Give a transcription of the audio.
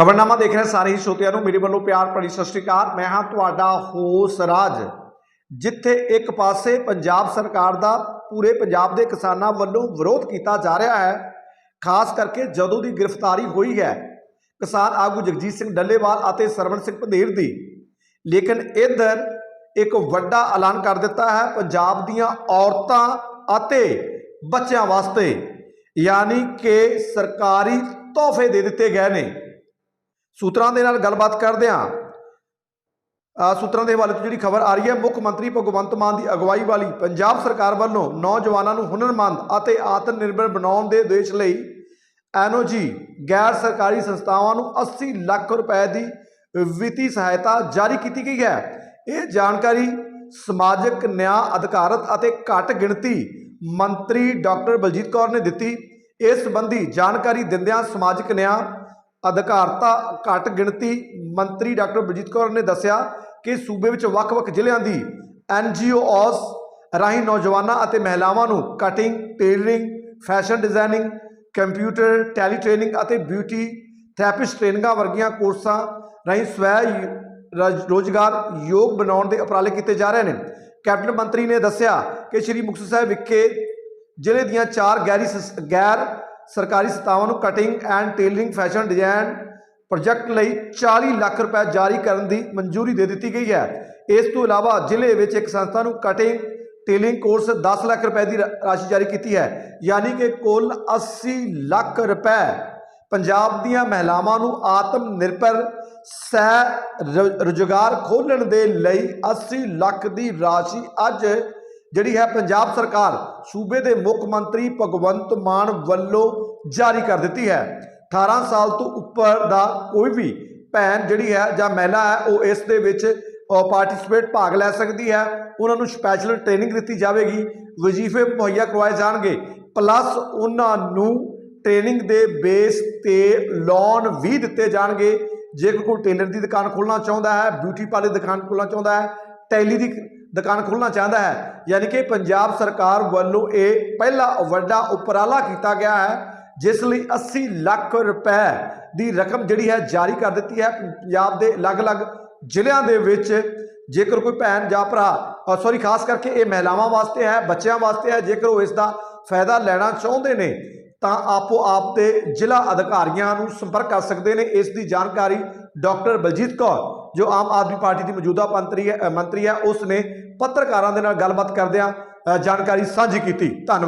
ਖਬਰਨਾਮਾ ਦੇਖ ਰਹੇ ਸਾਰੇ ਹੀ ਸ਼ੋਤਿਆਂ ਨੂੰ, ਮੇਰੇ ਵੱਲੋਂ ਪਿਆਰ ਭਰੀ ਸਤਿ ਸ਼੍ਰੀ ਅਕਾਲ। ਮੈਂ ਹਾਂ ਤੁਹਾਡਾ ਹੋਸ ਰਾਜ। ਜਿੱਥੇ ਇੱਕ ਪਾਸੇ ਪੰਜਾਬ ਸਰਕਾਰ ਦਾ ਪੂਰੇ ਪੰਜਾਬ ਦੇ ਕਿਸਾਨਾਂ ਵੱਲੋਂ ਵਿਰੋਧ ਕੀਤਾ ਜਾ ਰਿਹਾ ਹੈ, ਖਾਸ ਕਰਕੇ ਜਦੋਂ ਦੀ ਗ੍ਰਿਫਤਾਰੀ ਹੋਈ ਹੈ, ਕਿਸਾਨ ਆਗੂ ਜਗਜੀਤ ਸਿੰਘ ਡੱਲੇਵਾਲ ਅਤੇ ਸਰਵਣ ਸਿੰਘ ਪੰਧੇਰ ਦੀ। ਲੇਕਿਨ ਇੱਧਰ ਇੱਕ ਵੱਡਾ ਐਲਾਨ ਕਰ ਦਿੱਤਾ ਹੈ, ਪੰਜਾਬ ਦੀਆਂ ਔਰਤਾਂ ਅਤੇ ਬੱਚਿਆਂ ਵਾਸਤੇ, ਯਾਨੀ ਕਿ ਸਰਕਾਰੀ ਤੋਹਫੇ ਦੇ ਦਿੱਤੇ ਗਏ ਨੇ। ਸੂਤਰਾਂ ਦੇ ਨਾਲ ਗੱਲਬਾਤ ਕਰਦੇ ਹਾਂ। ਸੂਤਰਾਂ ਦੇ ਹਵਾਲੇ ਤੋਂ ਜਿਹੜੀ ਖਬਰ ਆ ਰਹੀ ਹੈ, ਮੁੱਖ ਮੰਤਰੀ ਭਗਵੰਤ ਮਾਨ ਦੀ ਅਗਵਾਈ ਵਾਲੀ ਪੰਜਾਬ ਸਰਕਾਰ ਵੱਲੋਂ ਨੌਜਵਾਨਾਂ ਨੂੰ ਹੁਨਰਮੰਦ ਅਤੇ ਆਤਮ ਨਿਰਭਰ ਬਣਾਉਣ ਦੇ ਉਦੇਸ਼ ਲਈ ਐਨਓਜੀ, ਗੈਰ ਸਰਕਾਰੀ ਸੰਸਥਾਵਾਂ ਨੂੰ 80 ਲੱਖ ਰੁਪਏ ਦੀ ਵਿੱਤੀ ਸਹਾਇਤਾ ਜਾਰੀ ਕੀਤੀ ਗਈ ਹੈ। ਇਹ ਜਾਣਕਾਰੀ ਸਮਾਜਿਕ ਨਿਆਂ ਅਧਿਕਾਰਤ ਅਤੇ ਘੱਟ ਗਿਣਤੀ ਮੰਤਰੀ ਡਾਕਟਰ ਬਲਜੀਤ ਕੌਰ ਨੇ ਦਿੱਤੀ। ਇਸ ਸੰਬੰਧੀ ਜਾਣਕਾਰੀ ਦਿੰਦਿਆਂ ਸਮਾਜਿਕ ਨਿਆਂ ਅਧਿਕਾਰਤਾ ਘੱਟ ਗਿਣਤੀ ਮੰਤਰੀ ਡਾਕਟਰ ਬਲਜੀਤ ਕੌਰ ਨੇ ਦੱਸਿਆ ਕਿ ਸੂਬੇ ਵਿੱਚ ਵੱਖ-ਵੱਖ ਜ਼ਿਲ੍ਹਿਆਂ ਦੀ ਐਨਜੀਓਸ ਰਾਹੀਂ ਨੌਜਵਾਨਾਂ ਅਤੇ ਮਹਿਲਾਵਾਂ ਨੂੰ cutting tailoring fashion designing computer Tally training ਅਤੇ ਬਿਊਟੀ ਥੈਰੇਪਿਸਟ ਟ੍ਰੇਨਿੰਗਾਂ ਵਰਗੀਆਂ ਕੋਰਸਾਂ ਰਾਹੀਂ ਸਵੈ ਰਜ- ਰੋਜ਼ਗਾਰ ਯੋਗ ਬਣਾਉਣ ਦੇ ਉਪਰਾਲੇ ਕੀਤੇ ਜਾ ਰਹੇ ਨੇ। ਕੈਬਨਿਟ ਮੰਤਰੀ ਨੇ ਦੱਸਿਆ ਕਿ ਸ਼੍ਰੀ ਮੁਕਤਸਰ ਸਾਹਿਬ ਵਿਖੇ ਜ਼ਿਲ੍ਹੇ ਦੀਆਂ ਚਾਰ ਗੈਰੀ ਸੰਸ- ਗੈਰ ਸਰਕਾਰੀ ਸੰਸਥਾਵਾਂ ਨੂੰ cutting and tailoring fashion design project ਲਈ 40 ਲੱਖ ਰੁਪਏ ਜਾਰੀ ਕਰਨ ਦੀ ਮਨਜ਼ੂਰੀ ਦੇ ਦਿੱਤੀ ਗਈ ਹੈ। ਇਸ ਤੋਂ ਇਲਾਵਾ ਜ਼ਿਲ੍ਹੇ ਵਿੱਚ ਇੱਕ ਸੰਸਥਾ ਨੂੰ ਕਟਿੰਗ ਟੇਲਿੰਗ ਕੋਰਸ 10 ਲੱਖ ਰੁਪਏ ਦੀ ਰਾਸ਼ੀ ਜਾਰੀ ਕੀਤੀ ਹੈ। ਯਾਨੀ ਕਿ ਕੁੱਲ 80 ਲੱਖ ਰੁਪਏ ਪੰਜਾਬ ਦੀਆਂ ਮਹਿਲਾਵਾਂ ਨੂੰ ਆਤਮ ਨਿਰਭਰ, ਸਹਿ, ਰ- ਰੁਜ਼ਗਾਰ ਖੋਲ੍ਹਣ ਦੇ ਲਈ 80 ਲੱਖ ਦੀ ਰਾਸ਼ੀ ਅੱਜ ਜਿਹੜੀ ਹੈ ਪੰਜਾਬ ਸਰਕਾਰ ਸੂਬੇ ਦੇ ਮੁੱਖ ਮੰਤਰੀ ਭਗਵੰਤ ਮਾਨ ਵੱਲੋਂ ਜਾਰੀ ਕਰ ਦਿੱਤੀ ਹੈ। 18 ਸਾਲ ਤੋਂ ਉੱਪਰ ਦਾ ਕੋਈ ਵੀ ਭੈਣ ਜਿਹੜੀ ਹੈ ਜਾਂ ਮਹਿਲਾ ਹੈ, ਉਹ ਇਸ ਦੇ ਵਿੱਚ ਪਾਰਟਿਸਿਪੇਟ ਭਾਗ ਲੈ ਸਕਦੀ ਹੈ। ਉਹਨਾਂ ਨੂੰ ਸਪੈਸ਼ਲ ਟ੍ਰੇਨਿੰਗ ਦਿੱਤੀ ਜਾਵੇਗੀ। ਵਜ਼ੀਫੇ ਮੁਹੱਈਆ ਕਰਵਾਏ ਜਾਣਗੇ। ਪਲੱਸ ਉਹਨਾਂ ਨੂੰ ਟ੍ਰੇਨਿੰਗ ਦੇ ਬੇਸ ਤੇ ਲੋਨ ਵੀ ਦਿੱਤੇ ਜਾਣਗੇ। ਜੇਕਰ ਕੋਈ ਟੇਲਰ ਦੀ ਦੁਕਾਨ ਖੋਲ੍ਹਣਾ ਚਾਹੁੰਦਾ ਹੈ ਬਿਊਟੀ ਪਾਰਲਰ ਦੀ ਦੁਕਾਨ ਖੋਲ੍ਹਣਾ ਚਾਹੁੰਦਾ ਹੈ, ਟੈਲੀ ਦੀ ਦੁਕਾਨ ਖੋਲ੍ਹਣਾ ਚਾਹੁੰਦਾ ਹੈ, ਯਾਨੀ ਕਿ ਪੰਜਾਬ ਸਰਕਾਰ ਵੱਲੋਂ ਇਹ ਪਹਿਲਾ ਵੱਡਾ ਉਪਰਾਲਾ ਕੀਤਾ ਗਿਆ ਹੈ, ਜਿਸ ਲਈ 80 ਲੱਖ ਰੁਪਏ ਦੀ ਰਕਮ ਜਿਹੜੀ ਹੈ ਜਾਰੀ ਕਰ ਦਿੱਤੀ ਹੈ। ਪੰਜਾਬ ਦੇ ਅਲੱਗ-ਅਲੱਗ ਜ਼ਿਲ੍ਹਿਆਂ ਦੇ ਵਿੱਚ ਜੇਕਰ ਕੋਈ ਭੈਣ ਜਾਂ ਭਰਾ ਸੌਰੀ ਖਾਸ ਕਰਕੇ ਇਹ ਮਹਿਲਾਵਾਂ ਵਾਸਤੇ ਹੈ, ਬੱਚਿਆਂ ਵਾਸਤੇ ਹੈ, ਜੇਕਰ ਉਹ ਇਸ ਦਾ ਫਾਇਦਾ ਲੈਣਾ ਚਾਹੁੰਦੇ ਨੇ, ਤਾਂ ਆਪੋ ਆਪ ਦੇ ਜ਼ਿਲ੍ਹਾ ਅਧਿਕਾਰੀਆਂ ਨੂੰ ਸੰਪਰਕ ਕਰ ਸਕਦੇ ਨੇ। ਇਸ ਦੀ ਜਾਣਕਾਰੀ ਡਾਕਟਰ ਬਲਜੀਤ ਕੌਰ, ਜੋ ਆਮ ਆਦਮੀ ਪਾਰਟੀ ਦੀ ਮੌਜੂਦਾ ਮੰਤਰੀ ਹੈ ਮੰਤਰੀ ਹੈ ਉਸ ਨੇ ਪੱਤਰਕਾਰਾਂ ਦੇ ਨਾਲ ਗੱਲਬਾਤ ਕਰਦਿਆਂ ਜਾਣਕਾਰੀ ਸਾਂਝੀ ਕੀਤੀ। ਧੰਨਵਾਦ।